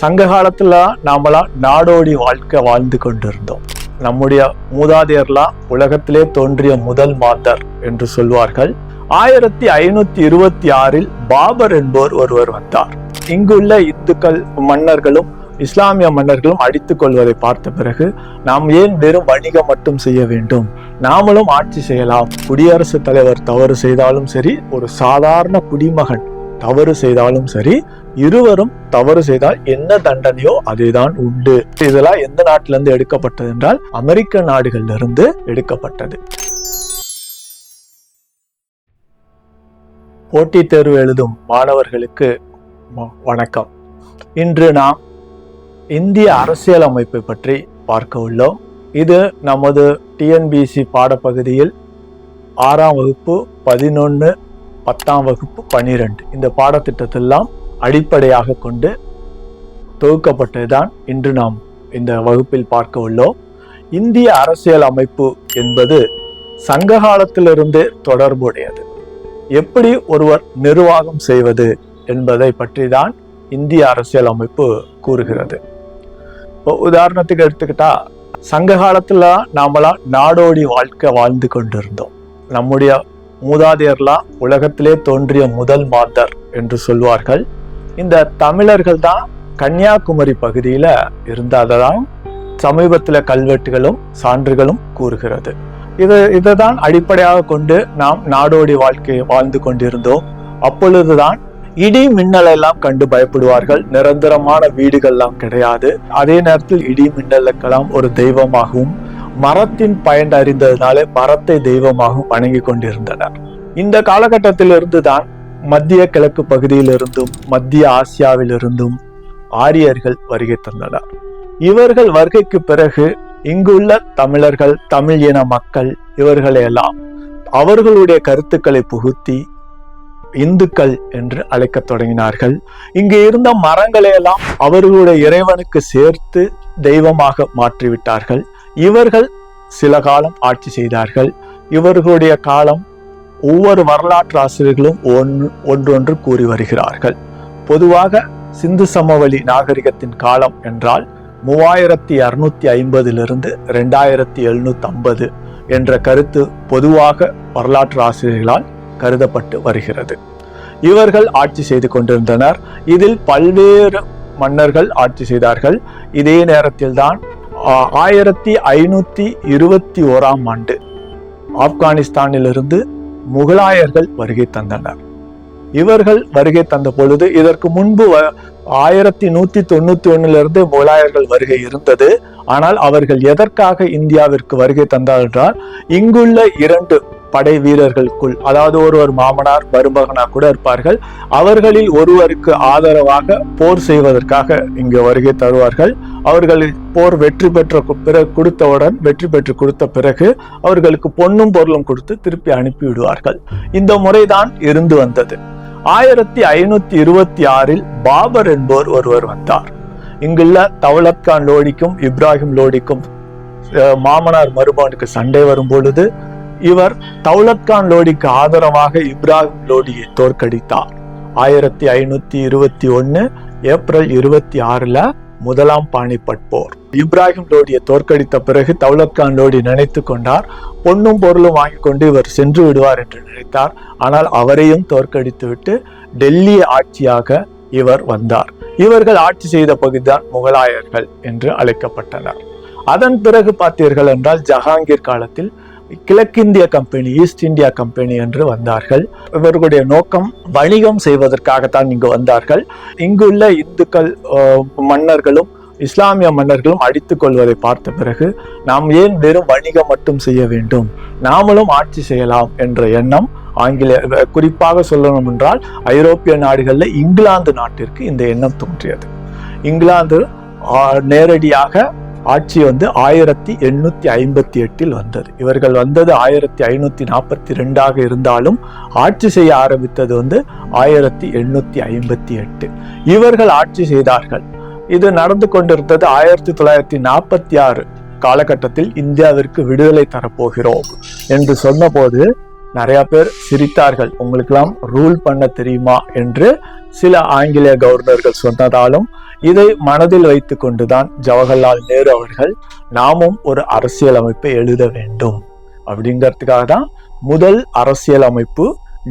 சங்க காலத்துல நாமெல்லாம் நாடோடி வாழ்க்கை வாழ்ந்து கொண்டிருந்தோம். நம்முடைய மூதாதையர்லாம் உலகத்திலே தோன்றிய முதல் மாந்தர் என்று சொல்வார்கள். ஆயிரத்தி ஐநூத்தி இருபத்தி ஆறில் பாபர் என்பவர் ஒருவர் வந்தார். இங்குள்ள இந்துக்கள் மன்னர்களும் இஸ்லாமிய மன்னர்களும் அடித்துக் கொள்வதை பார்த்த பிறகு நாம் ஏன் வெறும் வணிகம் மட்டும் செய்ய வேண்டும்? நாமளும் ஆட்சி செய்யலாம். குடியரசுத் தலைவர் தவறு செய்தாலும் சரி ஒரு சாதாரண குடிமகன் தவறு செய்தாலும் சரி இருவரும் தவறு செய்தால் என்ன தண்டனையோ அதுதான் உண்டு. இதெல்லாம் எந்த நாட்டிலிருந்து எடுக்கப்பட்டது என்றால் அமெரிக்க நாடுகளிலிருந்து எடுக்கப்பட்டது. போட்டித் தேர்வு எழுதும் மாணவர்களுக்கு வ- வணக்கம். இன்று நாம் இந்திய அரசியல் அமைப்பை பற்றி பார்க்க உள்ளோம். இது நமது டிஎன்பிசி பாடப்பகுதியில் ஆறாம் வகுப்பு பதினொன்று பத்தாம் வகுப்பு பன்னிரெண்டு இந்த பாடத்திட்டத்தெல்லாம் அடிப்படையாக கொண்டு தொகுக்கப்பட்டதுதான் இன்று நாம் இந்த வகுப்பில் பார்க்க உள்ளோம். இந்திய அரசியல் அமைப்பு என்பது சங்க காலத்திலிருந்தே தொடர்புடையது. எப்படி ஒருவர் நிர்வாகம் செய்வது என்பதை பற்றி தான் இந்திய அரசியல் அமைப்பு கூறுகிறது. இப்போ உதாரணத்துக்கு எடுத்துக்கிட்டா சங்க காலத்துல நாமெல்லாம் நாடோடி வாழ்க்கை வாழ்ந்து கொண்டிருந்தோம். நம்முடைய மூதாதையர்லாம் உலகத்திலே தோன்றிய முதல் மாந்தர் என்று சொல்வார்கள். இந்த தமிழர்கள் தான் கன்னியாகுமரி பகுதியில் இருந்ததான் சமீபத்தில் கல்வெட்டுகளும் சான்றுகளும் கூறுகிறது. இது இதை தான் அடிப்படையாக கொண்டு நாம் நாடோடி வாழ்க்கையை வாழ்ந்து கொண்டிருந்தோம். அப்பொழுதுதான் இடி மின்னல் எல்லாம் கண்டு பயப்படுவார்கள். நிரந்தரமான வீடுகள்லாம் கிடையாது. அதே நேரத்தில் இடி மின்னலுக்கெல்லாம் ஒரு தெய்வமாகவும் மரத்தின் பயன் அறிந்ததுனாலே மரத்தை தெய்வமாகவும் வணங்கி கொண்டிருந்தனர். இந்த காலகட்டத்திலிருந்து தான் மத்திய கிழக்கு பகுதியிலிருந்தும் மத்திய ஆசியாவிலிருந்தும் ஆரியர்கள் வருகை தந்தனர். இவர்கள் வருகைக்கு பிறகு இங்குள்ள தமிழர்கள் தமிழ் இன மக்கள் இவர்களையெல்லாம் அவர்களுடைய கருத்துக்களை புகுத்தி இந்துக்கள் என்று அழைக்கத் தொடங்கினார்கள். இங்கு இருந்த மரங்களை எல்லாம் அவர்களுடைய இறைவனுக்கு சேர்த்து தெய்வமாக மாற்றிவிட்டார்கள். இவர்கள் சில காலம் ஆட்சி செய்தார்கள். இவர்களுடைய காலம் ஒவ்வொரு வரலாற்று ஆசிரியர்களும் ஒன்று ஒன்றொன்று கூறி வருகிறார்கள். பொதுவாக சிந்து சமவெளி நாகரிகத்தின் காலம் என்றால் மூவாயிரத்தி அறுநூத்தி ஐம்பதிலிருந்து ரெண்டாயிரத்தி எழுநூத்தி ஐம்பது என்ற கருத்து பொதுவாக வரலாற்று ஆசிரியர்களால் கருதப்பட்டு வருகிறது. இவர்கள் ஆட்சி செய்து கொண்டிருந்தனர். இதில் பல்வேறு மன்னர்கள் ஆட்சி செய்தார்கள். இதே நேரத்தில் தான் ஆயிரத்தி ஐநூத்தி இருபத்தி ஓராம் ஆண்டு ஆப்கானிஸ்தானிலிருந்து முகலாயர்கள் வருகை தந்தனர். இவர்கள் வருகை தந்த பொழுது இதற்கு முன்பு வ- ஆயிரத்தி நூத்தி தொண்ணூத்தி ஒண்ணுல இருந்து முகலாயர்கள் வருகை இருந்தது. ஆனால் அவர்கள் எதற்காக இந்தியாவிற்கு வருகை தந்தார் என்றால் இங்குள்ள இரண்டு படை வீரர்களுக்குள் அதாவது ஒருவர் மாமனார் மருமகனா கூட இருப்பார்கள். அவர்களில் ஒருவருக்கு ஆதரவாக போர் செய்வதற்காக இங்கு வருகை தருவார்கள். அவர்கள் போர் வெற்றி பெற்ற பிறகு கொடுத்தவுடன் வெற்றி பெற்று கொடுத்த பிறகு அவர்களுக்கு பொன்னும் பொருளும் கொடுத்து திருப்பி அனுப்பிவிடுவார்கள். இந்த முறைதான் இருந்து வந்தது. ஆயிரத்தி ஐநூத்தி இருபத்தி ஆறில் பாபர் என்பவர் ஒருவர் வந்தார். இங்குள்ள தௌலத் கான் லோடிக்கும் இப்ராஹிம் லோடிக்கும் மாமனார் மருமகனுக்கு சண்டை வரும் பொழுது இவர் தௌலத் கான் லோடிக்கு ஆதரவாக இப்ராஹிம் லோடியை தோற்கடித்தார். ஆயிரத்தி ஐநூத்தி இருபத்தி ஒன்னு ஏப்ரல் இருபத்தி ஆறுல முதலாம் பாணிபட் போர் இப்ராஹிம் லோடியை தோற்கடித்த பிறகு தௌலத் கான் லோடி நினைத்து கொண்டார். பொன்னும் பொருளும் வாங்கி கொண்டு இவர் சென்று விடுவார் என்று நினைத்தார். ஆனால் அவரையும் தோற்கடித்து விட்டு டெல்லி ஆட்சியாக இவர் வந்தார். இவர்கள் ஆட்சி செய்த பகுதிதான் முகலாயர்கள் என்று அழைக்கப்பட்டனர். அதன் பிறகு பார்த்தீர்கள் என்றால் ஜஹாங்கீர் காலத்தில் கிழக்கிந்திய கம்பெனி ஈஸ்ட் இந்தியா கம்பெனி என்று வந்தார்கள். இவர்களுடைய நோக்கம் வணிகம் செய்வதற்காகத்தான் இங்கு வந்தார்கள். இங்குள்ள இந்துக்கள் மன்னர்களும் இஸ்லாமிய மன்னர்களும் அடித்துக் கொள்வதை பார்த்த பிறகு நாம் ஏன் வெறும் வணிகம் மட்டும் செய்ய வேண்டும்? நாமளும் ஆட்சி செய்யலாம் என்ற எண்ணம் ஆங்கில குறிப்பாக சொல்லணும் என்றால் ஐரோப்பிய நாடுகளில் இங்கிலாந்து நாட்டிற்கு இந்த எண்ணம் தோன்றியது. இங்கிலாந்து நேரடியாக ஆட்சி வந்து ஆயிரத்தி எண்ணூத்தி ஐம்பத்தி எட்டில் வந்தது. இவர்கள் வந்தது ஆயிரத்தி ஐநூத்தி நாற்பத்தி ரெண்டாக இருந்தாலும் ஆட்சி செய்ய ஆரம்பித்தது வந்து ஆயிரத்தி எண்ணூத்தி ஐம்பத்தி எட்டு. இவர்கள் ஆட்சி செய்தார்கள். இது நடந்து கொண்டிருந்தது ஆயிரத்தி தொள்ளாயிரத்தி நாற்பத்தி ஆறு காலகட்டத்தில் இந்தியாவிற்கு விடுதலை தரப்போகிறோம் என்று சொன்னபோது நிறைய பேர் சிரித்தார்கள். உங்களுக்கெல்லாம் ரூல் பண்ண தெரியுமா என்று சில ஆங்கிலேய கவர்னர்கள் சொன்னதாலும் இதை மனதில் வைத்துக் கொண்டுதான் ஜவஹர்லால் நேரு அவர்கள் நாமும் ஒரு அரசியல் அமைப்பை எழுத வேண்டும். அப்படிங்கிறதுக்காக தான் முதல் அரசியல் அமைப்பு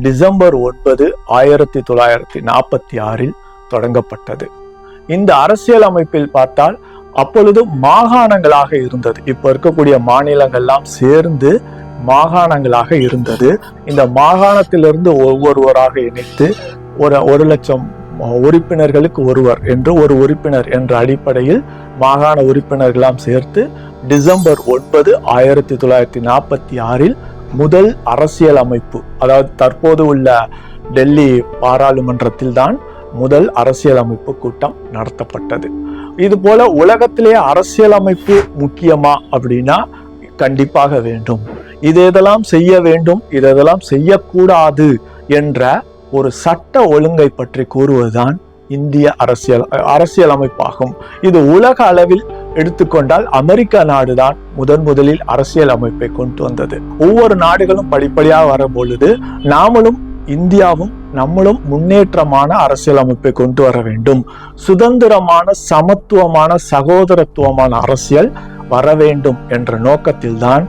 டிசம்பர் ஒன்பது ஆயிரத்தி தொள்ளாயிரத்தி நாற்பத்தி ஆறில் தொடங்கப்பட்டது. இந்த அரசியல் அமைப்பில் பார்த்தால் அப்பொழுது மாகாணங்களாக இருந்தது. இப்ப இருக்கக்கூடிய மாநிலங்கள்லாம் சேர்ந்து மாகாணங்களாக இருந்தது. இந்த மாகாணத்திலிருந்து ஒவ்வொருவராக இணைத்து ஒரு ஒரு லட்சம் உறுப்பினர்களுக்கு ஒருவர் என்று ஒரு உறுப்பினர் என்ற அடிப்படையில் மாகாண உறுப்பினர்களாம் சேர்த்து டிசம்பர் ஒன்பது ஆயிரத்தி தொள்ளாயிரத்தி நாற்பத்தி ஆறில் முதல் அரசியல் அமைப்பு அதாவது தற்போது உள்ள டெல்லி பாராளுமன்றத்தில் தான் முதல் அரசியல் அமைப்பு கூட்டம் நடத்தப்பட்டது. இது போல உலகத்திலேயே அரசியல் அமைப்பு முக்கியமா அப்படின்னா கண்டிப்பாக வேண்டும். இது இதெல்லாம் செய்ய வேண்டும் இது இதெல்லாம் செய்யக்கூடாது என்ற ஒரு சட்ட ஒழுங்கை பற்றி கூறுவதுதான் இந்திய அரசியல் அரசியலமைப்பாகும். இது உலக அளவில் எடுத்துக்கொண்டால் அமெரிக்க நாடுதான் முதன் முதலில் அரசியல் அமைப்பை கொண்டு வந்தது. ஒவ்வொரு நாடுகளும் படிப்படியாக வரும் பொழுது நாமளும் இந்தியாவும் நம்மளும் முன்னேற்றமான அரசியலமைப்பை கொண்டு வர வேண்டும். சுதந்திரமான சமத்துவமான சகோதரத்துவமான அரசியல் வர வேண்டும் என்ற நோக்கத்தில்தான்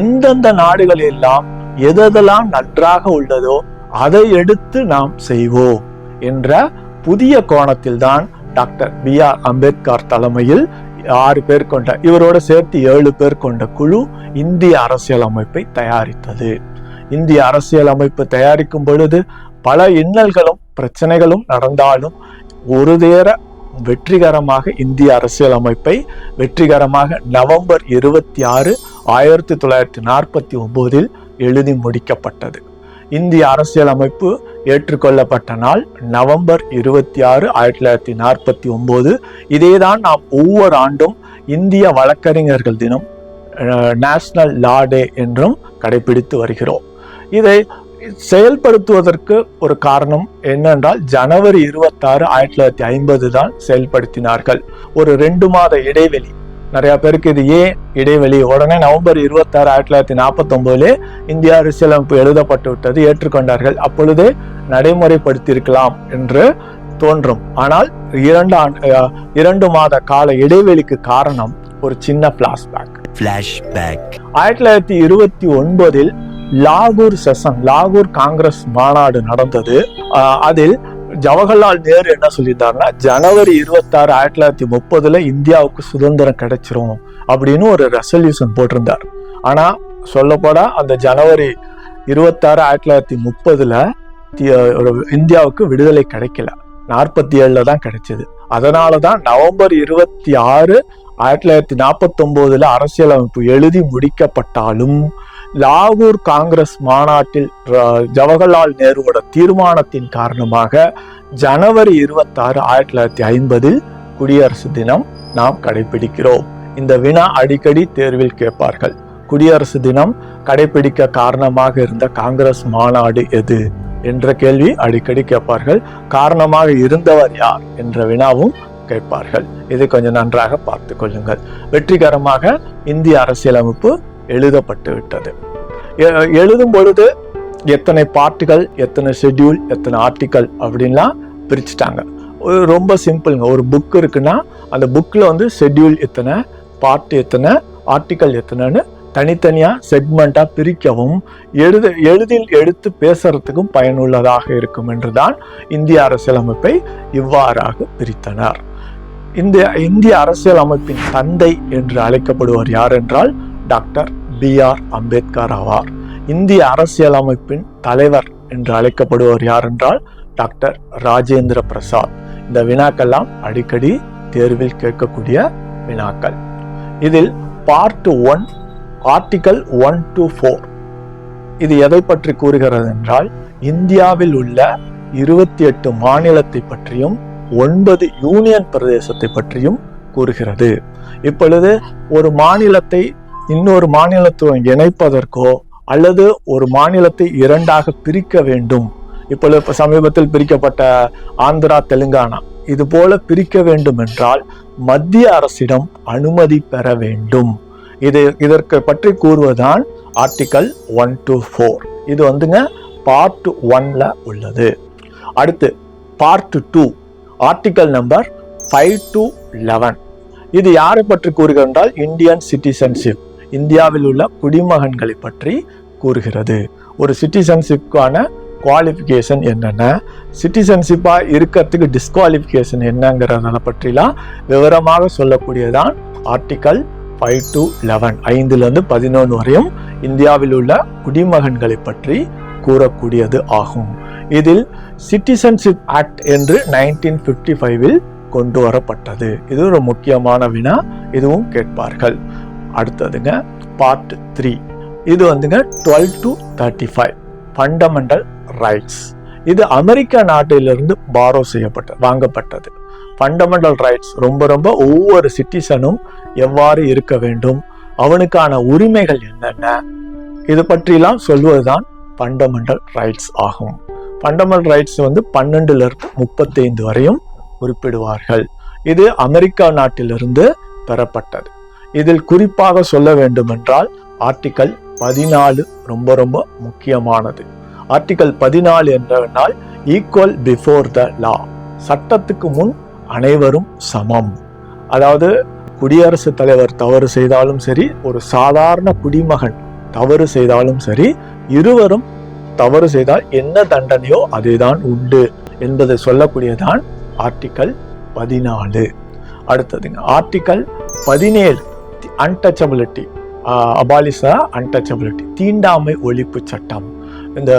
எந்தெந்த நாடுகள் எல்லாம் எதெல்லாம் நன்றாக உள்ளதோ அதை எடுத்து நாம் செய்வோம் என்ற புதிய கோணத்தில் தான் டாக்டர் பி ஆர் அம்பேத்கர் தலைமையில் ஆறு பேர் கொண்ட இவரோட சேர்த்து ஏழு பேர் கொண்ட குழு இந்திய அரசியல் அமைப்பை தயாரித்தது. இந்திய அரசியல் அமைப்பு தயாரிக்கும் பொழுது பல இன்னல்களும் பிரச்சனைகளும் நடந்தாலும் ஒரு தேர வெற்றிகரமாக இந்திய அரசியல் அமைப்பை வெற்றிகரமாக நவம்பர் இருபத்தி ஆறு ஆயிரத்தி தொள்ளாயிரத்தி நாற்பத்தி ஒம்போதில் எழுதி முடிக்கப்பட்டது. இந்திய அரசியலமைப்பு ஏற்றுக்கொள்ளப்பட்ட நாள் நவம்பர் இருபத்தி ஆறு ஆயிரத்தி தொள்ளாயிரத்தி நாற்பத்தி ஒம்பது. இதேதான் நாம் ஒவ்வொரு ஆண்டும் இந்திய வழக்கறிஞர்கள் தினம் நேஷனல் லா டே என்றும் கடைபிடித்து வருகிறோம். இதை செயல்படுத்துவதற்கு ஒரு காரணம் என்னென்றால் ஜனவரி இருபத்தாறு ஆயிரத்தி தொள்ளாயிரத்தி ஐம்பது தான் செயல்படுத்தினார்கள். ஒரு ரெண்டு மாத இடைவெளி. நிறைய பேருக்கு இது ஏன் இடைவெளி? உடனே நவம்பர் இருபத்தாறு ஆயிரத்தி தொள்ளாயிரத்தி நாற்பத்தி ஒன்பதுல இந்திய அரசியலமைப்பு எழுதப்பட்டு விட்டது ஏற்றுக்கொண்டார்கள். அப்பொழுதே நடைமுறைப்படுத்தியிருக்கலாம் என்று தோன்றும். ஆனால் இரண்டு ஆண்டு இரண்டு மாத கால இடைவெளிக்கு காரணம் ஒரு சின்ன பிளாஷ்பேக் ஆயிரத்தி தொள்ளாயிரத்தி இருபத்தி ஒன்பதில் லாகூர் செஷன் லாகூர் காங்கிரஸ் மாநாடு நடந்தது. அதில் ஜவஹர்லால் நேரு என்ன சொல்லியிருந்தாருன்னா ஜனவரி இருபத்தாறு ஆயிரத்தி தொள்ளாயிரத்தி முப்பதுல இந்தியாவுக்கு சுதந்திரம் கிடைச்சிரும் அப்படின்னு ஒரு ரெசல்யூஷன் போட்டிருந்தார். ஆனா சொல்லப்போனா அந்த ஜனவரி இருபத்தாறு ஆயிரத்தி தொள்ளாயிரத்தி முப்பதுல இந்தியாவுக்கு விடுதலை கிடைக்கல. நாற்பத்தி ஏழுல தான் கிடைச்சது. அதனாலதான் நவம்பர் இருபத்தி ஆறு ஆயிரத்தி தொள்ளாயிரத்தி நாற்பத்தி ஒன்பதுல அரசியலமைப்பு எழுதி முடிக்கப்பட்டாலும் லாகூர் காங்கிரஸ் மாநாட்டில் ஜவஹர்லால் நேருவோட தீர்மானத்தின் காரணமாக ஜனவரி இருபத்தாறு ஆயிரத்தி தொள்ளாயிரத்தி ஐம்பதில் குடியரசு தினம் நாம் கடைபிடிக்கிறோம். இந்த வினா அடிக்கடி தேர்வில் கேட்பார்கள். குடியரசு தினம் கடைபிடிக்க காரணமாக இருந்த காங்கிரஸ் மாநாடு எது? என்ற கேள்வி அடிக்கடி கேட்பார்கள். காரணமாக இருந்தவர் யார்? என்ற வினாவும் கேட்பார்கள். இதை கொஞ்சம் நன்றாக பார்த்து கொள்ளுங்கள். வெற்றிகரமாக இந்திய அரசியலமைப்பு எழுதப்பட்டு விட்டது. எழுதும் பொழுது எத்தனை பாட்டுகள் எத்தனை ஷெட்யூல் எத்தனை ஆர்டிக்கல் அப்படின்லாம் பிரிச்சுட்டாங்க. ரொம்ப சிம்பிளுங்க ஒரு புக் இருக்குன்னா அந்த புக்கில் வந்து ஷெட்யூல் எத்தனை பாட்டு எத்தனை ஆர்டிக்கல் எத்தனைன்னு தனித்தனியாக செக்மெண்ட்டாக பிரிக்கவும் எழுத எளிதில் எடுத்து பேசுறதுக்கும் பயனுள்ளதாக இருக்கும் என்றுதான் இந்திய அரசியலமைப்பை இவ்வாறாக பிரித்தனர். இந்த இந்திய அரசியல் அமைப்பின் தந்தை என்று அழைக்கப்படுவர் யார் என்றால் டாக்டர் பி ஆர் அம்பேத்கர் ஆவார். இந்திய அரசியலமைப்பின் தலைவர் என்று அழைக்கப்படுவர் யார் என்றால் டாக்டர் ராஜேந்திர பிரசாத். இந்த வினாக்கள்லாம் அடிக்கடி தேர்வில் கேட்கக்கூடிய வினாக்கள். இதில் part one article one to four இது எதை பற்றி கூறுகிறது என்றால் இந்தியாவில் உள்ள இருபத்தி எட்டு மாநிலத்தை பற்றியும் ஒன்பது யூனியன் பிரதேசத்தை பற்றியும் கூறுகிறது. இப்பொழுது ஒரு மாநிலத்தை இன்னொரு மாநிலத்துடன் இணைப்பதற்கோ அல்லது ஒரு மாநிலத்தை இரண்டாக பிரிக்க வேண்டும். இப்பொழுது சமீபத்தில் பிரிக்கப்பட்ட ஆந்திரா தெலுங்கானா. இது போல பிரிக்க வேண்டும் என்றால் மத்திய அரசிடம் அனுமதி பெற வேண்டும். இது இதற்கு பற்றி கூறுவதுதான் ஆர்டிக்கல் ஒன் டு ஃபோர். இது வந்துங்க பார்ட் ஒன்ல உள்ளது. அடுத்து part two article number five to eleven. இது யாரை பற்றி கூறுகின்றால் இந்தியன் சிட்டிசன்ஷிப். இந்தியாவில் உள்ள குடிமகன்களை பற்றி கூறுகிறது. ஒரு சிட்டிசன்ஷிப்கான குவாலிஃபிகேஷன் என்னென்ன? சிட்டிசன்ஷிப்பாக இருக்கிறதுக்கு டிஸ்குவாலிஃபிகேஷன் என்னங்கிறத பற்றிலாம் விவரமாக சொல்லக்கூடியதான் ஆர்டிக்கல் ஃபைவ் டு லெவன் ஐந்துலேருந்து பதினொன்று வரையும் இந்தியாவில் உள்ள குடிமகன்களை பற்றி கூறக்கூடியது ஆகும். இதில் சிட்டிசன்ஷிப் ஆக்ட் என்று நைன்டீன் ஃபிஃப்டி ஃபைவில் கொண்டு வரப்பட்டது. இது ஒரு முக்கியமான வினா இதுவும் கேட்பார்கள். அடுத்ததுங்க பார்ட் த்ரீ இது வந்துங்க twelve to thirty five fundamental rights இது அமெரிக்க நாட்டிலிருந்து பாரோ செய்யப்பட்ட வாங்கப்பட்டது. ஃபண்டமெண்டல் ரைட்ஸ் ரொம்ப ரொம்ப ஒவ்வொரு சிட்டிசனும் எவ்வாறு இருக்க வேண்டும்? அவனுக்கான உரிமைகள் என்னென்ன? இது பற்றிலாம் சொல்வதுதான் ஃபண்டமெண்டல் ரைட்ஸ் ஆகும். ஃபண்டமெண்டல் ரைட்ஸ் வந்து பன்னெண்டுலேருந்து முப்பத்தைந்து வரையும் குறிப்பிடுவார்கள். இது அமெரிக்கா நாட்டிலிருந்து பெறப்பட்டது. இதில் குறிப்பாக சொல்ல வேண்டுமென்றால் ஆர்டிக்கல் பதினாலு ரொம்ப ரொம்ப முக்கியமானது. ஆர்டிக்கல் பதினாலு என்றால் ஈக்குவல் பிஃபோர் த லா சட்டத்துக்கு முன் அனைவரும் சமம். அதாவது குடியரசுத் தலைவர் தவறு செய்தாலும் சரி ஒரு சாதாரண குடிமகன் தவறு செய்தாலும் சரி இருவரும் தவறு செய்தால் என்ன தண்டனையோ அதேதான் உண்டு என்பதை சொல்லக்கூடியதான் ஆர்டிக்கல் பதினாலு. அடுத்ததுங்க ஆர்டிக்கல் பதினேழு. அன்டச்சபிலிட்டி அபாலிசா அன்டச்சபிலிட்டி தீண்டாமை ஒழிப்பு சட்டம் இந்த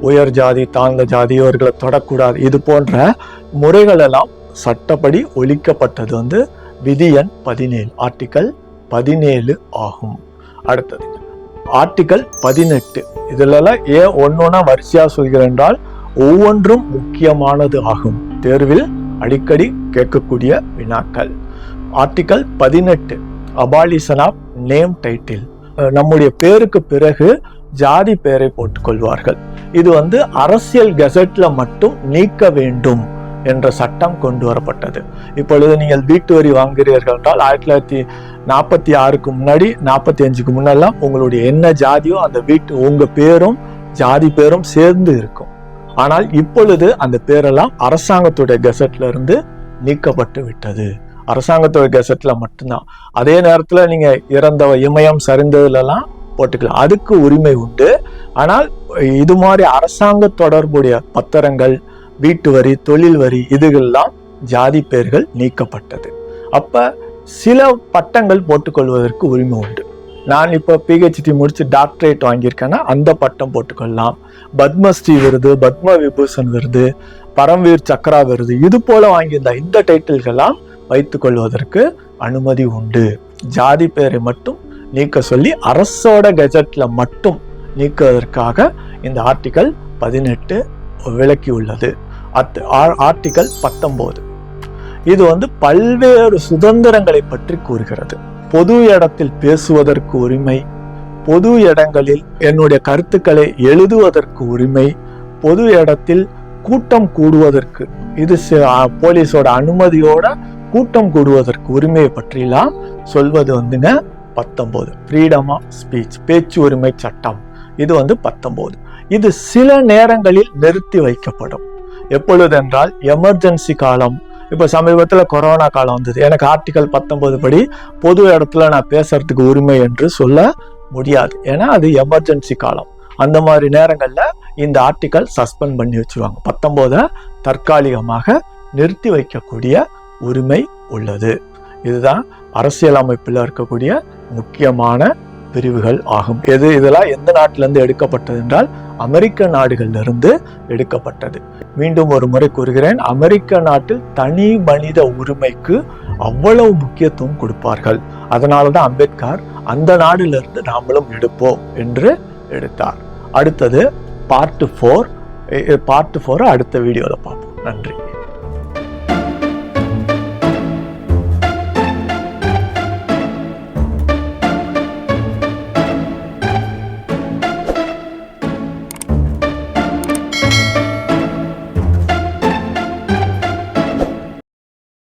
உயர் ஜாதி தாழ்ந்த ஜாதி இவர்களை தொடக்கூடாது இது போன்ற முறைகளெல்லாம் சட்டப்படி ஒழிக்கப்பட்டது வந்து விதி எண் பதினேழு ஆர்டிக்கல் பதினேழு ஆகும் அடுத்தது ஆர்டிக்கல் பதினெட்டு இதிலெல்லாம் ஏன் ஒன்னொன்னா வரிசையா சொல்கிறேன் என்றால் ஒவ்வொன்றும் முக்கியமானது ஆகும் தேர்வில் அடிக்கடி கேட்கக்கூடிய வினாக்கள் ஆர்டிக்கல் பதினெட்டு அபாலிசன் ஆஃப் நேம் டைட்டில். நம்முடைய பேருக்கு பிறகு ஜாதி பெயரை போட்டுக்கொள்வார்கள். இது வந்து அரசியல் கெசட்ல மட்டும் நீக்க வேண்டும் என்ற சட்டம் கொண்டு வரப்பட்டது. இப்பொழுது நீங்கள் வீட்டு வரி வாங்குகிறீர்கள் என்றால் ஆயிரத்தி தொள்ளாயிரத்தி நாற்பத்தி ஆறுக்கு முன்னாடி நாற்பத்தி அஞ்சுக்கு முன்னெல்லாம் உங்களுடைய என்ன ஜாதியோ அந்த வீட்டு உங்க பேரும் ஜாதி பேரும் சேர்ந்து இருக்கும். ஆனால் இப்பொழுது அந்த பேரெல்லாம் அரசாங்கத்துடைய கெசட்ல இருந்து நீக்கப்பட்டு விட்டது. அரசாங்கத்தோட கெசட்ல மட்டும்தான். அதே நேரத்துல நீங்க இறந்த இமயம் சரிந்ததுலலாம் போட்டுக்கலாம். அதுக்கு உரிமை உண்டு. ஆனால் இது மாதிரி அரசாங்க தொடர்புடைய பத்திரங்கள் வீட்டு வரி தொழில் வரி இதுகள்லாம் ஜாதி பேர்கள் நீக்கப்பட்டது. அப்ப சில பட்டங்கள் போட்டுக்கொள்வதற்கு உரிமை உண்டு. நான் இப்போ பிஹெச்டி முடிச்சு டாக்டரேட் வாங்கியிருக்கேன்னா அந்த பட்டம் போட்டுக்கொள்ளலாம். பத்மஸ்ரீ விருது பத்ம விபூஷன் விருது பரம்வீர் சக்ரா விருது இது போல வாங்கியிருந்தா இந்த டைட்டில்கள்லாம் வைத்துக் கொள்வதற்கு அனுமதி உண்டு. ஜாதி பெயரை மட்டும் நீக்க சொல்லி அரசோட கெஜெட்டில் மட்டும் நீக்குவதற்காக இந்த ஆர்டிகல் பதினெட்டு விளக்கியுள்ளது. ஆர்டிகல் பத்தொம்போது இது வந்து பல்வேறு சுதந்திரங்களை பற்றி கூறுகிறது. பொது இடத்தில் பேசுவதற்கு உரிமை பொது இடங்களில் என்னுடைய கருத்துக்களை எழுதுவதற்கு உரிமை பொது இடத்தில் கூட்டம் கூடுவதற்கு இது போலீஸோட அனுமதியோட கூட்டம் கூடுவதற்கு உரிமையை பற்றிலாம் சொல்வது வந்துங்க பத்தொம்போது. ஃப்ரீடம் ஆஃப் ஸ்பீச் பேச்சு உரிமை சட்டம். இது வந்து பத்தொம்போது. இது சில நேரங்களில் நிறுத்தி வைக்கப்படும். எப்பொழுது என்றால் எமர்ஜென்சி காலம். இப்போ சமீபத்தில் கொரோனா காலம் வந்தது. எனக்கு ஆர்டிகல் பத்தொன்பது படி பொது இடத்துல நான் பேசுறதுக்கு உரிமை என்று சொல்ல முடியாது. ஏன்னா அது எமர்ஜென்சி காலம். அந்த மாதிரி நேரங்களில் இந்த ஆர்டிக்கல் சஸ்பெண்ட் பண்ணி வச்சுருவாங்க. பத்தொம்போதை தற்காலிகமாக நிறுத்தி வைக்கக்கூடிய உரிமை உள்ளது. இதுதான் அரசியலமைப்பில் இருக்கக்கூடிய முக்கியமான பிரிவுகள் ஆகும். எது இதெல்லாம் எந்த நாட்டிலிருந்து எடுக்கப்பட்டது என்றால் அமெரிக்க நாடுகளிலிருந்து எடுக்கப்பட்டது. மீண்டும் ஒரு முறை கூறுகிறேன் அமெரிக்க நாட்டில் தனி மனித உரிமைக்கு அவ்வளவு முக்கியத்துவம் கொடுப்பார்கள். அதனால தான் அம்பேத்கர் அந்த நாடிலிருந்து நாமளும் எடுப்போம் என்று எடுத்தார். அடுத்தது பார்ட் ஃபோர் பார்ட் ஃபோரை அடுத்த வீடியோவில் பார்ப்போம். நன்றி.